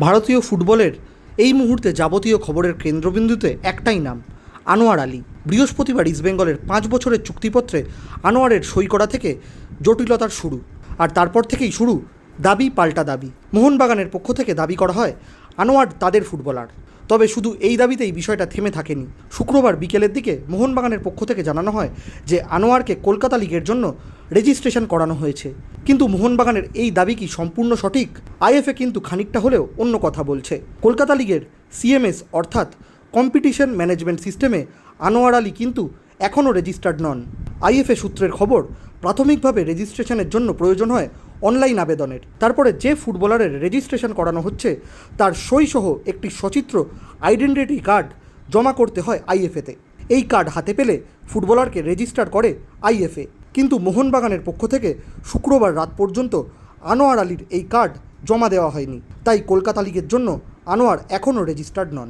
ভারতীয় ফুটবলের এই মুহূর্তে যাবতীয় খবরের কেন্দ্রবিন্দুতে একটাই নাম, আনোয়ার আলী। বৃহস্পতিবার ইস্টবেঙ্গলের পাঁচ বছরের চুক্তিপত্রে আনোয়ারের সই করা থেকে জটিলতার শুরু। আর তারপর থেকেই শুরু দাবি পাল্টা দাবি। মোহনবাগানের পক্ষ থেকে দাবি করা হয়, আনোয়ার তাদের ফুটবলার। তবে শুধু এই দাবিতেই বিষয়টা থেমে থাকেনি। শুক্রবার বিকেলের দিকে মোহনবাগানের পক্ষ থেকে জানানো হয় যে, আনোয়ারকে কলকাতা লিগের জন্য রেজিস্ট্রেশন করানো হয়েছে। কিন্তু মোহনবাগানের এই দাবি কি সম্পূর্ণ সঠিক? আইএফএ কিন্তু খানিকটা হলেও অন্য কথা বলছে। কলকাতা লিগের সিএমএস অর্থাৎ কম্পিটিশন ম্যানেজমেন্ট সিস্টেমে আনোয়ার আলী কিন্তু এখনও রেজিস্টার্ড নন। আইএফএ সূত্রের খবর, প্রাথমিকভাবে রেজিস্ট্রেশনের জন্য প্রয়োজন হয় অনলাইন আবেদনের। তারপরে যে ফুটবলারের রেজিস্ট্রেশন করানো হচ্ছে, তার সইসহ একটি সচিত্র, আইডেন্টিটি কার্ড জমা করতে হয় আইএফএতে। এই কার্ড হাতে পেলে ফুটবলারকে রেজিস্টার করে আইএফএ। কিন্তু মোহনবাগানের পক্ষ থেকে শুক্রবার রাত পর্যন্ত আনোয়ার আলীর এই কার্ড জমা দেওয়া হয়নি। তাই কলকাতা লিগের জন্য আনোয়ার এখনও রেজিস্টার্ড নন।